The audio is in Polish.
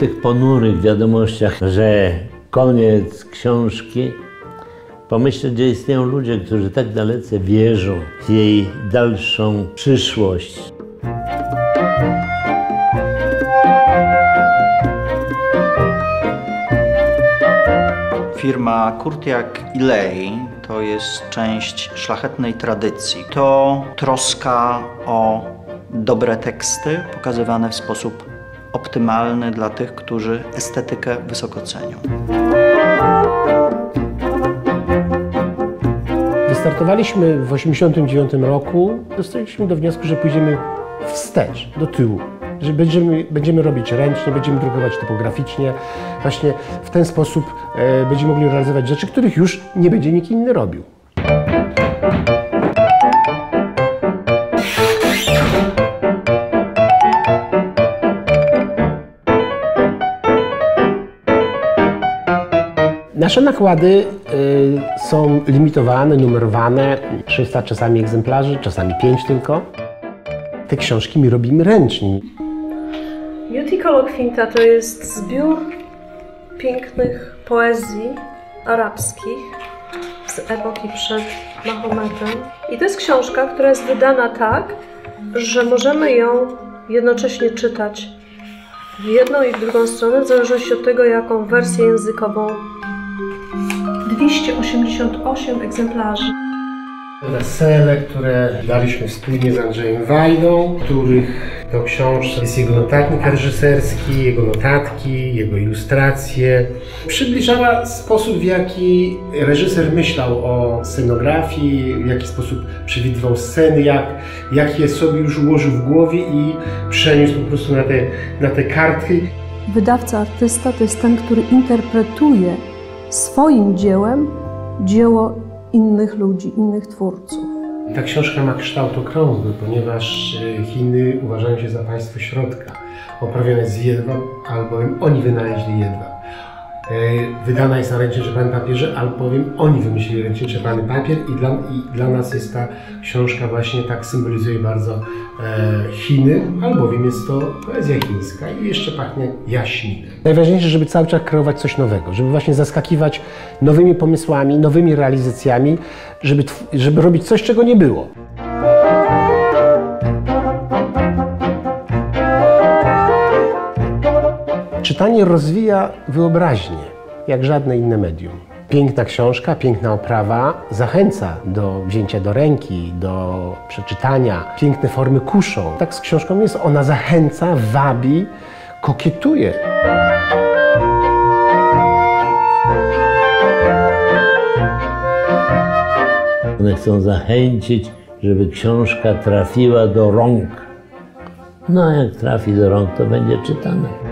tych ponurych wiadomościach, że koniec książki, pomyśleć, że istnieją ludzie, którzy tak dalece wierzą w jej dalszą przyszłość. Firma Kurtiak i Lej to jest część szlachetnej tradycji. To troska o dobre teksty pokazywane w sposób optymalny dla tych, którzy estetykę wysoko cenią. Wystartowaliśmy w 1989 roku. Dostaliśmy do wniosku, że pójdziemy wstecz, do tyłu. Że będziemy, będziemy robić ręcznie, będziemy drukować typograficznie. Właśnie w ten sposób e, będziemy mogli realizować rzeczy, których już nie będzie nikt inny robił. Nasze nakłady y, są limitowane, numerowane, 300 czasami egzemplarzy, czasami 5 tylko. Te książki my robimy ręcznie. Beauty Colloquinta to jest zbiór pięknych poezji arabskich z epoki przed Mahometem. I to jest książka, która jest wydana tak, że możemy ją jednocześnie czytać w jedną i w drugą stronę, w zależności od tego, jaką wersję językową 288 egzemplarzy. Wesele, które daliśmy wspólnie z Andrzejem Wajdą, których to książce jest jego notatnik reżyserski, jego notatki, jego ilustracje. Przybliżała sposób, w jaki reżyser myślał o scenografii, w jaki sposób przewidywał sceny, jak, jak je sobie już ułożył w głowie i przeniósł po prostu na te, na te kartki. Wydawca, artysta to jest ten, który interpretuje swoim dziełem dzieło innych ludzi, innych twórców. Ta książka ma kształt okrągły, ponieważ e, Chiny uważają się za państwo środka. Oprawione z jedwab, albowiem oni wynaleźli jedwab. E, Wydana jest na ręcznie czepanym papierze, albowiem oni wymyślili ręcznie czepany papier i dla, i dla nas jest ta książka właśnie tak symbolizuje bardzo e, Chiny, albowiem jest to poezja chińska i jeszcze pachnie jaśminem. Najważniejsze, żeby cały czas kreować coś nowego, żeby właśnie zaskakiwać nowymi pomysłami, nowymi realizacjami, żeby, żeby robić coś, czego nie było. Czytanie rozwija wyobraźnię, jak żadne inne medium. Piękna książka, piękna oprawa zachęca do wzięcia do ręki, do przeczytania. Piękne formy kuszą. Tak z książką jest. Ona zachęca, wabi, kokietuje. One chcą zachęcić, żeby książka trafiła do rąk. No jak trafi do rąk, to będzie czytana.